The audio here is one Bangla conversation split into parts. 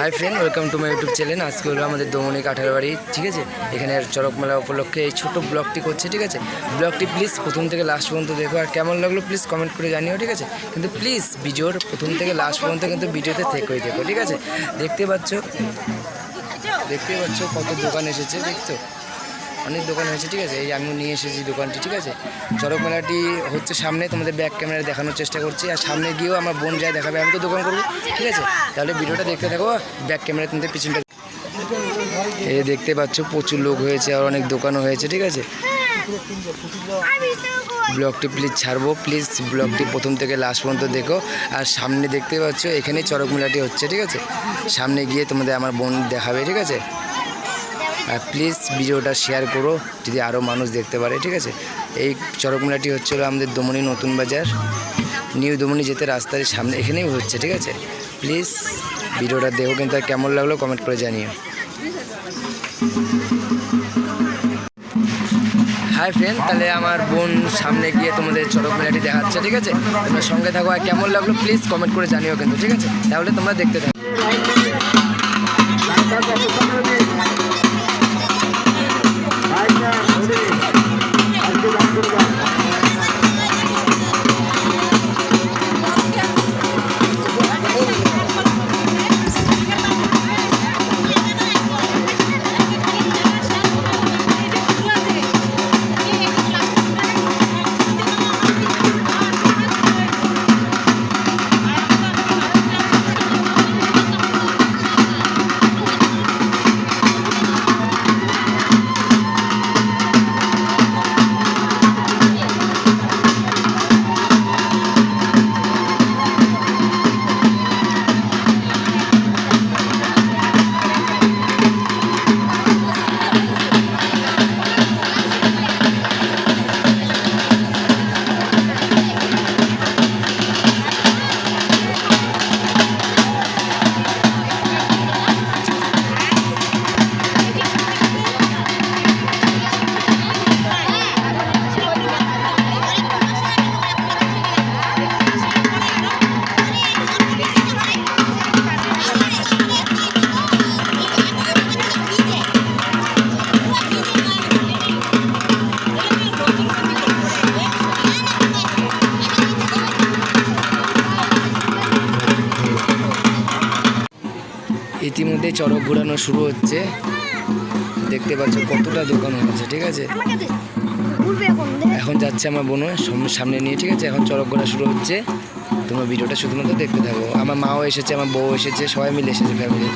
Hi friend welcome to my YouTube channel আজকে হলো আমাদের দমনি কাঠার বাড়ি, ঠিক আছে? এখানে চড়ক মেলা উপলক্ষে এই ছোটো ব্লগটি করছে, ঠিক আছে? ব্লগটি প্লিজ প্রথম থেকে লাস্ট পর্যন্ত দেখো, আর কেমন লাগল প্লিজ কমেন্ট করে জানিও, ঠিক আছে? কিন্তু প্লিজ ভিডিওর প্রথম থেকে লাস্ট পর্যন্ত কিন্তু ভিডিওতে থেকেই দেখো, ঠিক আছে? দেখতে পাচ্ছ? দেখতে পাচ্ছ কত দোকান এসেছে, দেখছ? অনেক দোকান হয়েছে, ঠিক আছে? এই আমিও নিয়ে এসেছি দোকানটি, ঠিক আছে? চড়ক মেলাটি হচ্ছে সামনে, তোমাদের ব্যাক ক্যামেরা দেখানোর চেষ্টা করছি। আর সামনে গিয়েও আমার বোন যায় দেখাবে, আমি তো দোকান করব, ঠিক আছে? তাহলে ভিডিওটা দেখতে থাকো ব্যাক ক্যামেরা তোমাদের পিছনটা এই দেখতে পাচ্ছ, প্রচুর লোক হয়েছে, আর অনেক দোকানও হয়েছে, ঠিক আছে? ব্লগটি প্লিজ ছাড়বো প্লিজ ব্লগটি প্রথম থেকে লাস্ট পর্যন্ত দেখো। আর সামনে দেখতে পাচ্ছ এখানেই চড়ক মেলাটি হচ্ছে, ঠিক আছে? সামনে গিয়ে তোমাদের আমার বোন দেখাবে, ঠিক আছে? প্লিজ ভিডিওটা শেয়ার করো, যদি আরও মানুষ দেখতে পারে, ঠিক আছে? এই চড়ক মেলাটি হচ্ছে আমাদের দমনি নতুন বাজার। নিউ দমনি যেতে রাস্তার সামনে, এখানেই হচ্ছে, ঠিক আছে? প্লিজ ভিডিওটা দেখো কিন্তু কেমন লাগল কমেন্ট করে জানিও। হাই ফ্রেন্ড তাহলে আমার বোন সামনে গিয়ে তোমাদের চড়ক মেলাটি দেখাচ্ছে, ঠিক আছে? তোমরা সঙ্গে থাকো আর কেমন লাগল প্লিজ কমেন্ট করে জানিও কিন্তু, ঠিক আছে? তাহলে তোমরা দেখতে থাকো। ইতিমধ্যে চড়ক ঘুরানো শুরু হচ্ছে। দেখতে পাচ্ছ কতটা দোকান হচ্ছে ঠিক আছে? এখন যাচ্ছে আমার বোন সাম- সামনে নিয়ে ঠিক আছে? এখন চড়ক ঘোরা শুরু হচ্ছে। তোমার ভিডিওটা শুধুমাত্র দেখতে থাকো। আমার মাও এসেছে আমার বউ এসেছে সবাই মিলে এসেছে ফ্যামিলি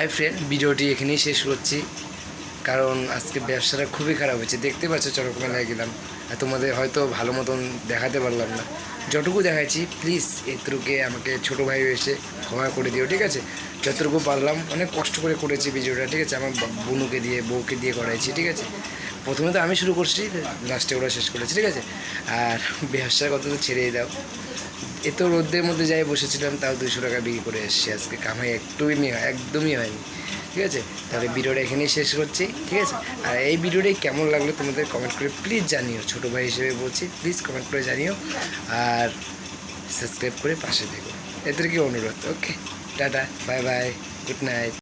হাই ফ্রেন্ড ভিডিওটি এখানেই শেষ করছি। কারণ আজকে ব্যবসাটা খুবই খারাপ হয়েছে। দেখতে পাচ্ছ চড়ক মেলায় গেলাম। আর তোমাদের হয়তো ভালো মতন দেখাতে পারলাম না। যতটুকু দেখাচ্ছি প্লিজ এতটুকে আমাকে ছোটো ভাই এসে ক্ষমা করে দিও, ঠিক আছে? যতটুকু পারলাম, অনেক কষ্ট করে করেছি ভিডিওটা, ঠিক আছে? আমার বোনুকে দিয়ে, বউকে দিয়ে করাইছি, ঠিক আছে? প্রথমে তো আমি শুরু করছি লাস্টে ওরা শেষ করেছি, ঠিক আছে? আর ব্যবসার কথা তো ছেড়েই দাও। এত রোদ্রের মধ্যে যাই বসেছিলাম, তাও দুশো টাকা বিক্রি করে এসেছি। আজকে কামাই একটুই নেই, একদমই হয়নি। ঠিক আছে? তাহলে ভিডিওটা এখানেই শেষ করছি, ঠিক আছে? আর এই ভিডিওটাই কেমন লাগল তোমাদের কমেন্ট করে প্লিজ জানিও, ছোটো ভাই হিসেবে বলছি প্লিজ কমেন্ট করে জানিও। আর সাবস্ক্রাইব করে পাশে দেখো এদের কি অনুরোধ okay tata bye bye good night